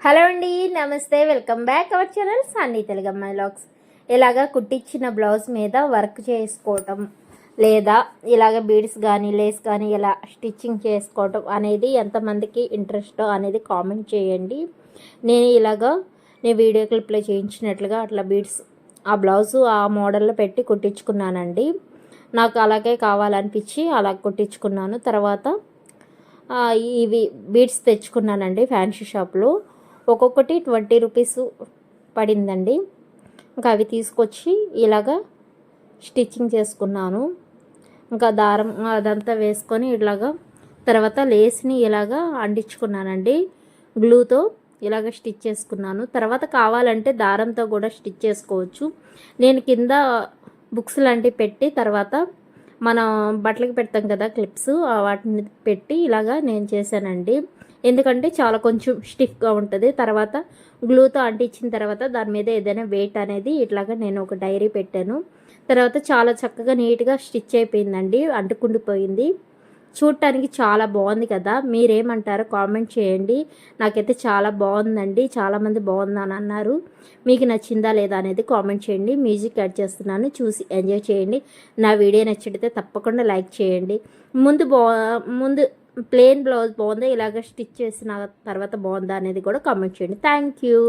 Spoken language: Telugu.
హలో అండి నమస్తే welcome back our channel Sunny తెలుగమ్మాయి vlogs ఇలాగా కుట్టించిన బ్లౌజ్ మీద వర్క్ చేసుకోవటం లేదా ఇలాగ బీడ్స్ కానీ లేస్ కానీ ఇలా స్టిచ్చింగ్ చేసుకోవటం అనేది ఎంతమందికి ఇంట్రెస్ట్ అనేది కామెంట్ చేయండి. నేను ఇలాగా నేను వీడియో క్లిప్లో చేయించినట్లుగా అట్లా బీడ్స్ ఆ బ్లౌజు ఆ మోడల్లో పెట్టి కుట్టించుకున్నానండి. నాకు అలాగే కావాలనిపించి అలా కుట్టించుకున్నాను. తర్వాత ఇవి బీడ్స్ తెచ్చుకున్నానండి ఫ్యాన్సీ షాప్లో. ఒక్కొక్కటి ట్వంటీ రూపీస్ పడిందండి. ఇంకా అవి తీసుకొచ్చి ఇలాగా స్టిచ్చింగ్ చేసుకున్నాను. ఇంకా దారం అదంతా వేసుకొని ఇలాగా తర్వాత లేస్ని ఇలాగా అంటించుకున్నానండి. గ్లూతో ఇలాగ స్టిచ్ చేసుకున్నాను. తర్వాత కావాలంటే దారంతో కూడా స్టిచ్ చేసుకోవచ్చు. నేను కింద బుక్స్ లాంటివి పెట్టి తర్వాత మనం బట్టలకి పెడతాం కదా క్లిప్స్ వాటిని పెట్టి ఇలాగా నేను చేశానండి. ఎందుకంటే చాలా కొంచెం స్టిఫ్గా ఉంటుంది. తర్వాత గ్లూతో అంటించిన తర్వాత దాని మీద ఏదైనా వెయిట్ అనేది ఇట్లాగా నేను ఒక డైరీ పెట్టాను. తర్వాత చాలా చక్కగా నీట్గా స్టిచ్ అయిపోయిందండి అంటుకుండిపోయింది చూడటానికి చాలా బాగుంది కదా. మీరేమంటారో కామెంట్ చేయండి. నాకైతే చాలా బాగుందండి చాలామంది బాగుందని అన్నారు. మీకు నచ్చిందా లేదా అనేది కామెంట్ చేయండి. మ్యూజిక్ యాడ్ చేస్తున్నాను చూసి ఎంజాయ్ చేయండి. నా వీడియో నచ్చితే తప్పకుండా లైక్ చేయండి. ముందు బా ముందు ప్లెయిన్ బ్లౌజ్ బాగుందా? ఇలాగ స్టిచ్ చేసిన తర్వాత బాగుందా అనేది కూడా కామెంట్ చేయండి. Thank you.